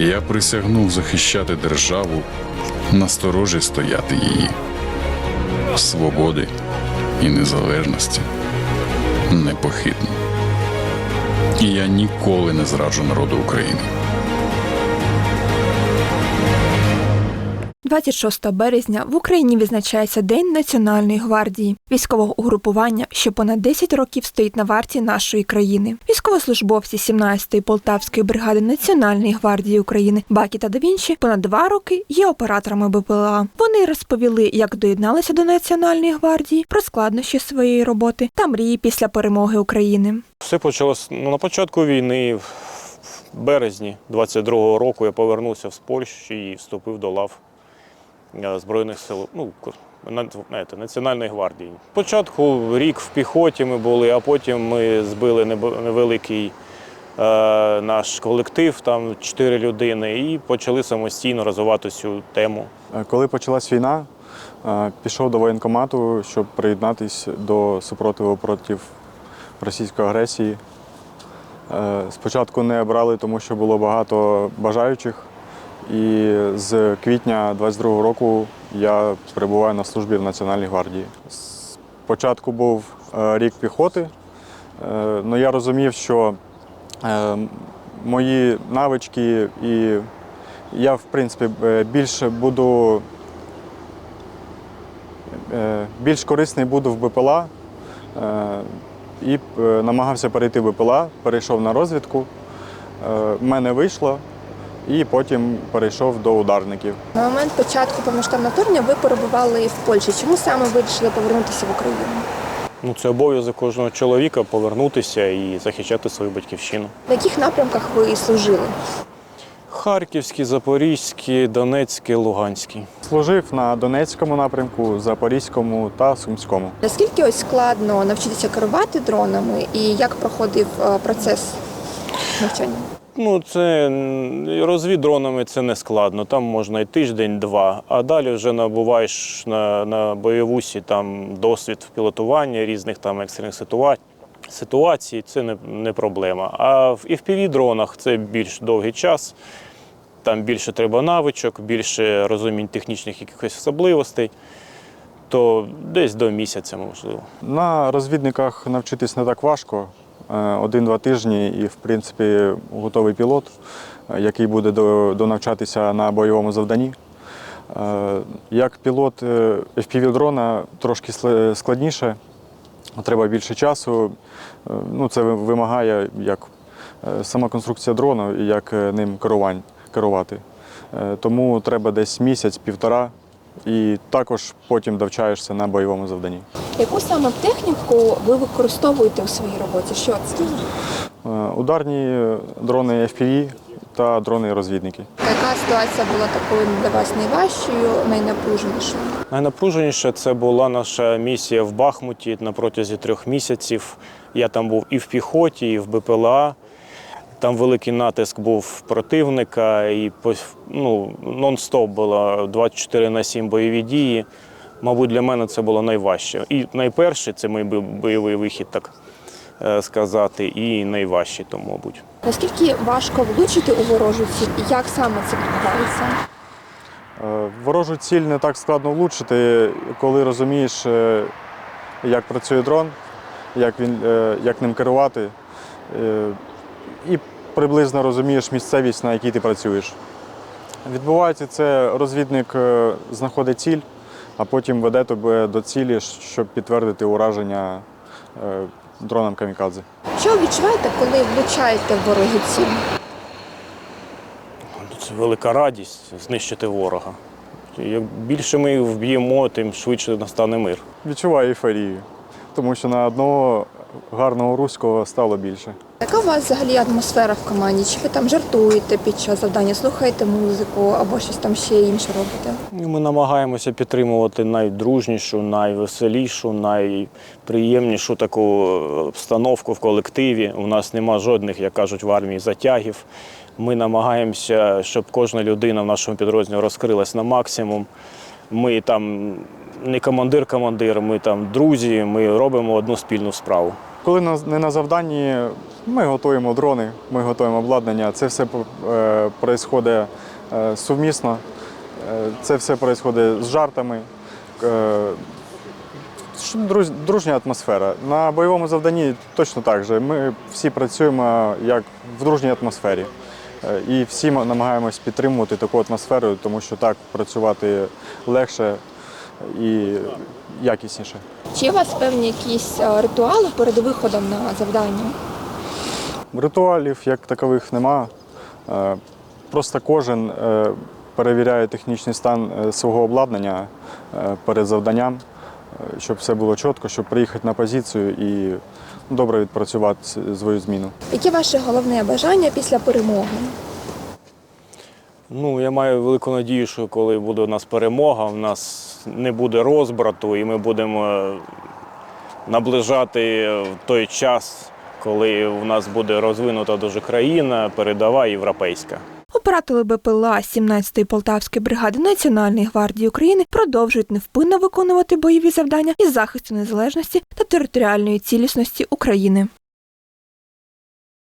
Я присягнув захищати державу, насторожі стояти її, свободи і незалежності непохитно. І я ніколи не зраджу народу України. 26 березня в Україні відзначається День Національної гвардії, військового угрупування, що понад 10 років стоїть на варті нашої країни. Військовослужбовці 17-ї Полтавської бригади Національної гвардії України Бакі та Давінчі понад два роки є операторами БПЛА. Вони розповіли, як доєдналися до Національної гвардії, про складнощі своєї роботи та мрії після перемоги України. Все почалось ну, на початку війни, в березні 22-го року я повернувся з Польщі і вступив до лав Збройних сил ну, знаєте, Національної гвардії. Спочатку рік в піхоті ми були, а потім ми збили невеликий е, наш колектив, там чотири людини, і почали самостійно розвивати цю тему. Е, Коли почалась війна, е, пішов до воєнкомату, щоб приєднатися до супротиву проти російської агресії. Е, Спочатку не брали, тому що було багато бажаючих. І з квітня 22-го року я перебуваю на службі в Національній гвардії. Спочатку був е, рік піхоти, але я розумів, що е, мої навички і я, в принципі, е, більше буду більш корисний буду в БПЛА і намагався перейти в БПЛА, перейшов на розвідку. В мене вийшло, і потім перейшов до ударників. На момент початку повноштабного вторгнення ви перебували в Польщі. Чому саме вирішили повернутися в Україну? Ну, це обов'язок кожного чоловіка повернутися і захищати свою батьківщину. На яких напрямках ви служили? Харківський, Запорізький, Донецький, Луганський. Служив на Донецькому напрямку, Запорізькому та Сумському. Наскільки ось складно навчитися керувати дронами і як проходив е, процес навчання? Ну, це розвід дронами це не складно. Там можна і тиждень-два, а далі вже набуваєш на, на бойовусі там досвід в пілотуванні різних там екстрених ситуацій. Ситуацій це не, не проблема. А в fpv дронах це більш довгий час. Там більше треба навичок, більше розумінь технічних якихось особливостей. То десь до місяця можливо. На розвідниках навчитись не так важко. Е, Один-два тижні і, в принципі, готовий пілот, е, який буде донавчатися на бойовому завданні. Е, Як пілот FPV-дрона трошки складніше, треба більше часу. Ну, це вимагає як сама конструкція дрону як ним керувань, керувати. Тому треба десь місяць-півтора, і також потім довчаєшся на бойовому завданні. Яку саме техніку ви використовуєте у своїй роботі? Що це? Е, Ударні дрони FPV та дрони-розвідники. Яка ситуація була такою для вас найважчою, найнапруженішою? Найнапруженіше це була наша місія в Бахмуті на протязі трьох місяців. Я там був і в піхоті, і в БПЛА. Там великий натиск був противника, і ну, нон-стоп було 24 на 7 бойові дії. Мабуть, для мене це було найважче. І найперше це мій бойовий вихід, так е, сказати, і найважче, тому, мабуть. Наскільки важко влучити у ворожу ціль і як саме це відбувається? Е, Ворожу ціль не так складно влучити, коли розумієш, е, як працює дрон, як, він, як ним керувати, і приблизно розумієш місцевість, на якій ти працюєш. Відбувається це, розвідник е, знаходить ціль, а потім веде тебе до цілі, щоб підтвердити ураження е, дроном камікадзе. Що ви відчуваєте, коли влучаєте в ворожу ціль? Це велика радість знищити ворога. Як більше ми їх вб'ємо, тим швидше настане мир. Відчуваю ейфорію, тому що на одного гарного руського стало більше. Яка у вас взагалі атмосфера в команді? Чи ви там жартуєте під час завдання, слухаєте музику або щось там ще інше робите? Ми намагаємося підтримувати найдружнішу, найвеселішу, найприємнішу таку обстановку в колективі. У нас нема жодних, як кажуть в армії, затягів. Ми намагаємося, щоб кожна людина в нашому підрозділі розкрилась на максимум. Ми там не командир-командир, ми там друзі, ми робимо одну спільну справу. Коли не на завданні, ми готуємо дрони, ми готуємо обладнання. Це все відбувається сумісно, Е, це все відбувається з жартами. Е, Дружня атмосфера. На бойовому завданні точно так же. Ми всі працюємо як в дружній атмосфері. Е, І всі намагаємось підтримувати таку атмосферу, тому що так працювати легше і якісніше. Чи у вас певні якісь е, ритуали перед виходом на завдання? Ритуалів як такових нема. Е, Просто кожен е, перевіряє технічний стан свого обладнання перед завданням, щоб все було чітко, щоб приїхати на позицію і добре відпрацювати свою зміну. Яке ваше головне бажання після перемоги? Ну, я маю велику надію, що коли буде у нас перемога, в нас не буде розбрату, і ми будемо наближати той час, коли у нас буде розвинута дуже країна, передова європейська. Оператори БПЛА 17-ї Полтавської бригади Національної гвардії України продовжують невпинно виконувати бойові завдання із захисту незалежності та територіальної цілісності України.